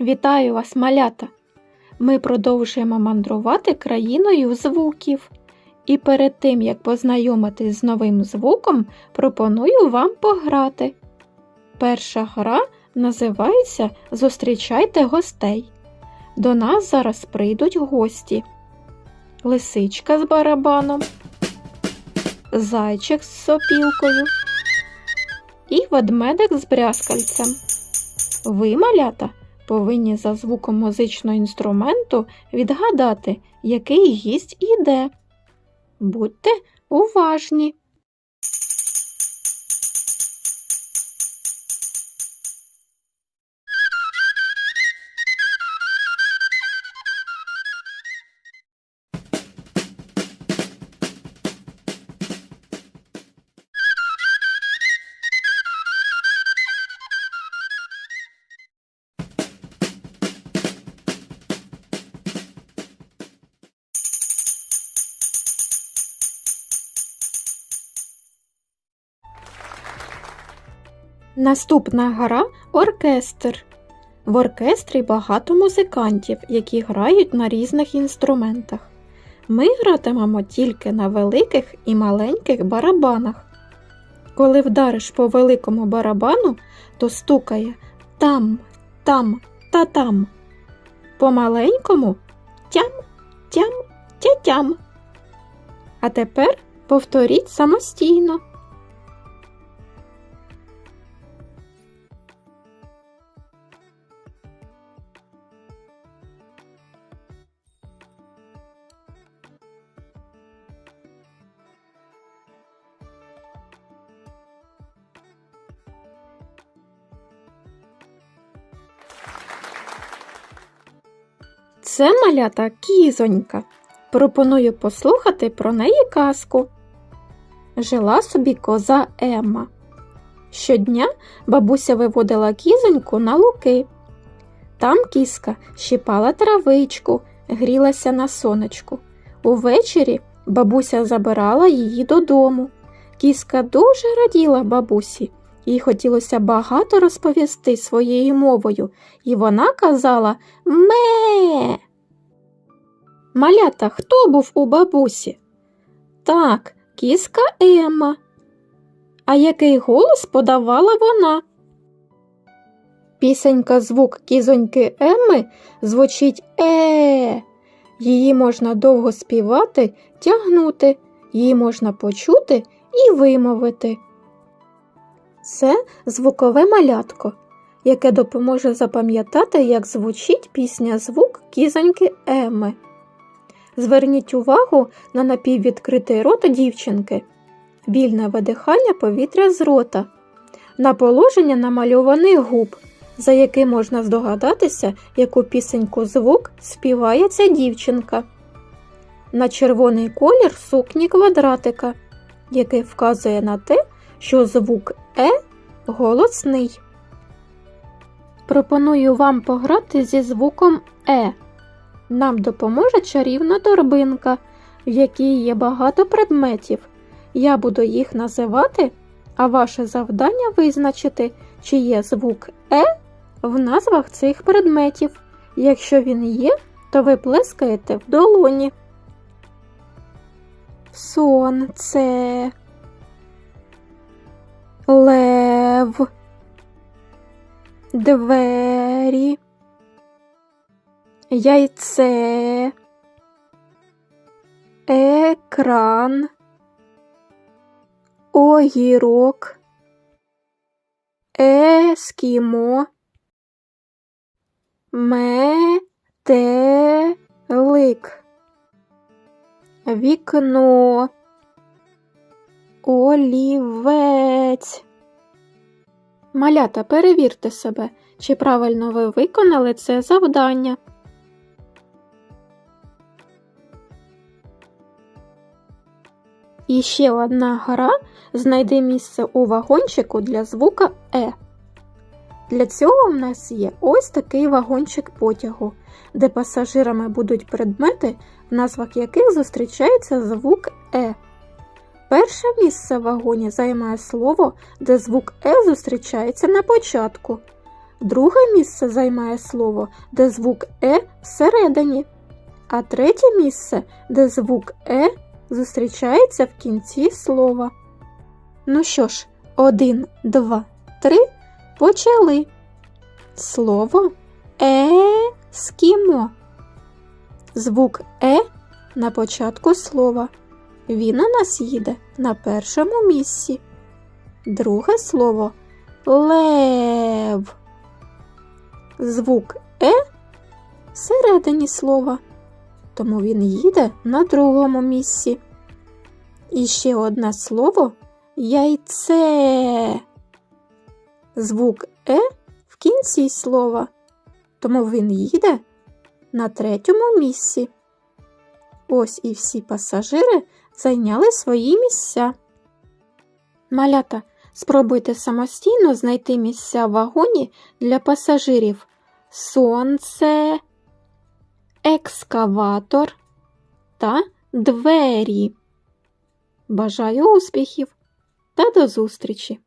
Вітаю вас, малята! Ми продовжуємо мандрувати країною звуків. І перед тим, як познайомитись з новим звуком, пропоную вам пограти. Перша гра називається Зустрічайте гостей. До нас зараз прийдуть гості. Лисичка з барабаном, зайчик з сопілкою і ведмедик з брязкальцем. Ви, малята, повинні за звуком музичного інструменту відгадати, який гість іде. Будьте уважні. Наступна гра оркестр. В оркестрі багато музикантів, які грають на різних інструментах. Ми гратимемо тільки на великих і маленьких барабанах. Коли вдариш по великому барабану, то стукає там, там та там. По маленькому тям, тям, тя-тям. А тепер повторіть самостійно. Це малята кізонька. Пропоную послухати про неї казку. Жила собі коза Емма. Щодня бабуся виводила кізоньку на луки. Там кіска щипала травичку, грілася на сонечку. Увечері бабуся забирала її додому. Кіска дуже раділа бабусі, їй хотілося багато розповісти своєю мовою, і вона казала Ме. Малята, хто був у бабусі? Так, кіска Емма. А який голос подавала вона? Пісенька звук кізоньки Емми звучить е. Її можна довго співати, тягнути, її можна почути і вимовити. Це звукове малятко, яке допоможе запам'ятати, як звучить пісня звук кізоньки Еми. Зверніть увагу на напіввідкритий рот дівчинки, вільне видихання повітря з рота, на положення намальованих губ, за яким можна здогадатися, яку пісеньку звук співає ця дівчинка, на червоний колір сукні квадратика, який вказує на те, що звук Е голосний. Пропоную вам пограти зі звуком Е. Нам допоможе чарівна торбинка, в якій є багато предметів. Я буду їх називати, а ваше завдання визначити, чи є звук Е в назвах цих предметів. Якщо він є, то ви плескаєте в долоні. Сонце, лев, двері, яйце, екран, огірок, ескімо, метелик, вікно, олівець. Малята, перевірте себе, чи правильно ви виконали це завдання. І ще одна гра знайди місце у вагончику для звука Е. Для цього в нас є ось такий вагончик потягу, де пасажирами будуть предмети, в назвах яких зустрічається звук Е. Перше місце в вагоні займає слово, де звук Е зустрічається на початку. Друге місце займає слово, де звук Е всередині, а третє місце, де звук Е зустрічається в кінці слова. Ну що ж, один, два, три, почали. Слово ескімо. Звук Е на початку слова. Він у нас їде на першому місці. Друге слово лев. Звук Е всередині слова, тому він їде на другому місці. І ще одне слово яйце. Звук Е в кінці слова, тому він їде на третьому місці. Ось і всі пасажири зайняли свої місця. Малята, спробуйте самостійно знайти місця в вагоні для пасажирів сонце, екскаватор та двері. Бажаю успіхів та до зустрічі!